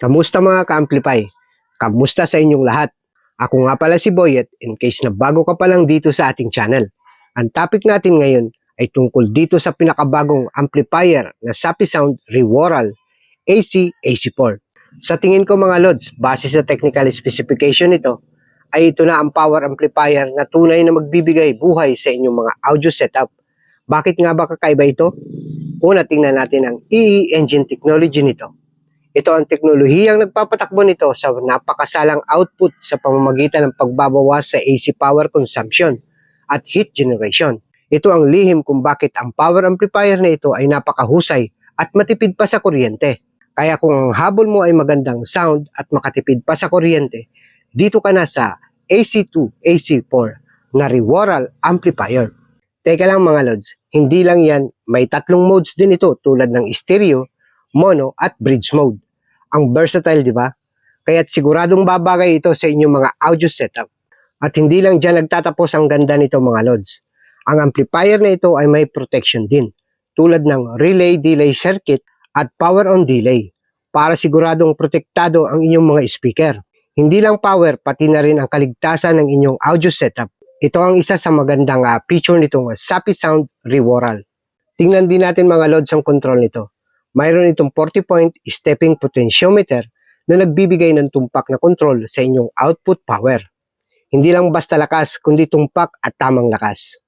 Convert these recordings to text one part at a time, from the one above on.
Kamusta mga ka-amplify? Kamusta sa inyong lahat? Ako nga pala si Boyet in case na bago ka pa lang dito sa ating channel. Ang topic natin ngayon ay tungkol dito sa pinakabagong amplifier na Sapi Sound Reworal AC AC4. Sa tingin ko mga lods, base sa technical specification nito, ay ito na ang power amplifier na tunay na magbibigay buhay sa inyong mga audio setup. Bakit nga ba kakaiba ito? Una, tingnan natin ang EE engine technology nito. Ito ang teknolohiyang nagpapatakbo nito sa napakasalang output sa pamamagitan ng pagbabawas sa AC power consumption at heat generation. Ito ang lihim kung bakit ang power amplifier na ito ay napakahusay at matipid pa sa kuryente. Kaya kung ang habol mo ay magandang sound at makatipid pa sa kuryente, dito ka na sa AC2, AC4 na Reworal amplifier. Teka lang mga lods, hindi lang yan, may tatlong modes din ito tulad ng stereo, mono at bridge mode. Ang versatile, di ba? Kaya't siguradong babagay ito sa inyong mga audio setup. At hindi lang dyan nagtatapos ang ganda nito mga lods. Ang amplifier na ito ay may protection din, tulad ng relay delay circuit at power on delay, para siguradong protektado ang inyong mga speaker. Hindi lang power, pati na rin ang kaligtasan ng inyong audio setup. Ito ang isa sa magandang ah, feature nitong uh, Sapi Sound Reworal. Tingnan din natin mga lods ang control nito mayroon itong 40-point stepping potentiometer na nagbibigay ng tumpak na control sa inyong output power. Hindi lang basta lakas, kundi tumpak at tamang lakas.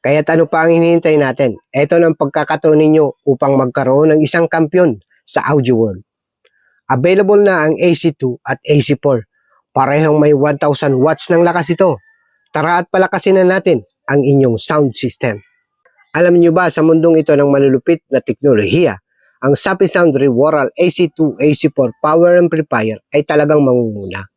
Kaya ano pa ang hinihintay natin? Ito ng pagkakataon ninyo upang magkaroon ng isang kampyon sa audio world. Available na ang AC2 at AC4. Parehong may 1000 watts ng lakas ito. Tara at palakasin na natin ang inyong sound system. Alam niyo ba sa mundong ito ng malulupit na teknolohiya, ang Sapi Sound Reworal AC2 AC4 power amplifier ay talagang mangunguna.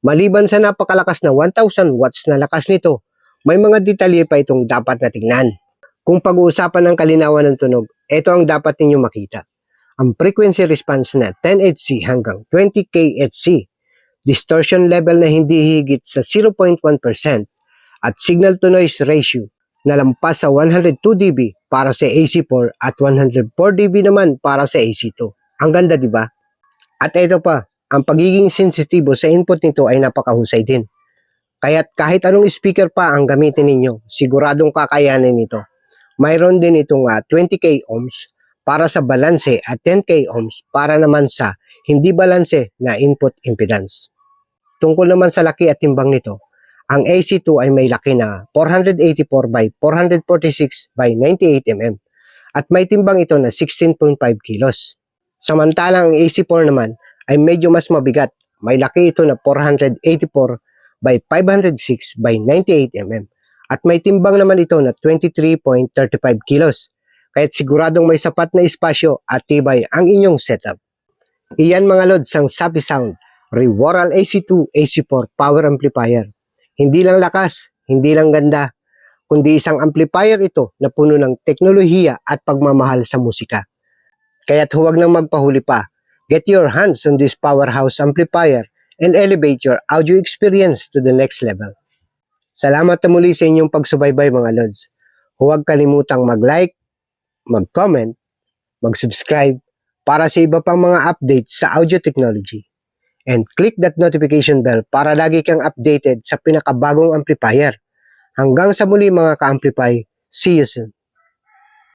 Maliban sa napakalakas na 1000 watts na lakas nito, may mga detalye pa itong dapat na tingnan. Kung pag-uusapan ng kalinawan ng tunog, ito ang dapat ninyong makita. Ang frequency response na 10Hz hanggang 20kHz, distortion level na hindi higit sa 0.1%, at signal to noise ratio na lampas sa 102 dB para sa AC4 at 104 dB naman para sa AC2. Ang ganda, di ba? At ito pa, ang pagiging sensitibo sa input nito ay napakahusay din. Kaya't kahit anong speaker pa ang gamitin ninyo, siguradong kakayanin nito. Mayroon din itong ah, 20k ohms para sa balanse at 10k ohms para naman sa hindi balanse na input impedance. Tungkol naman sa laki at timbang nito, ang AC2 ay may laki na 484 by 446 by 98 mm at may timbang ito na 16.5 kilos. Samantalang ang AC4 naman ay medyo mas mabigat. May laki ito na 484 by 506 by 98 mm at may timbang naman ito na 23.35 kilos. Kaya't siguradong may sapat na espasyo at tibay ang inyong setup. Iyan mga lods ang Sapi Sound Reworal AC2 AC4 Power Amplifier. Hindi lang lakas, hindi lang ganda, kundi isang amplifier ito na puno ng teknolohiya at pagmamahal sa musika. Kaya't huwag nang magpahuli pa. Get your hands on this powerhouse amplifier and elevate your audio experience to the next level. Salamat na muli sa inyong pagsubaybay mga lods. Huwag kalimutang mag-like, mag-comment, mag-subscribe para sa iba pang mga updates sa audio technology. And click that notification bell para lagi kang updated sa pinakabagong amplifier. Hanggang sa muli mga ka-amplify, see you soon.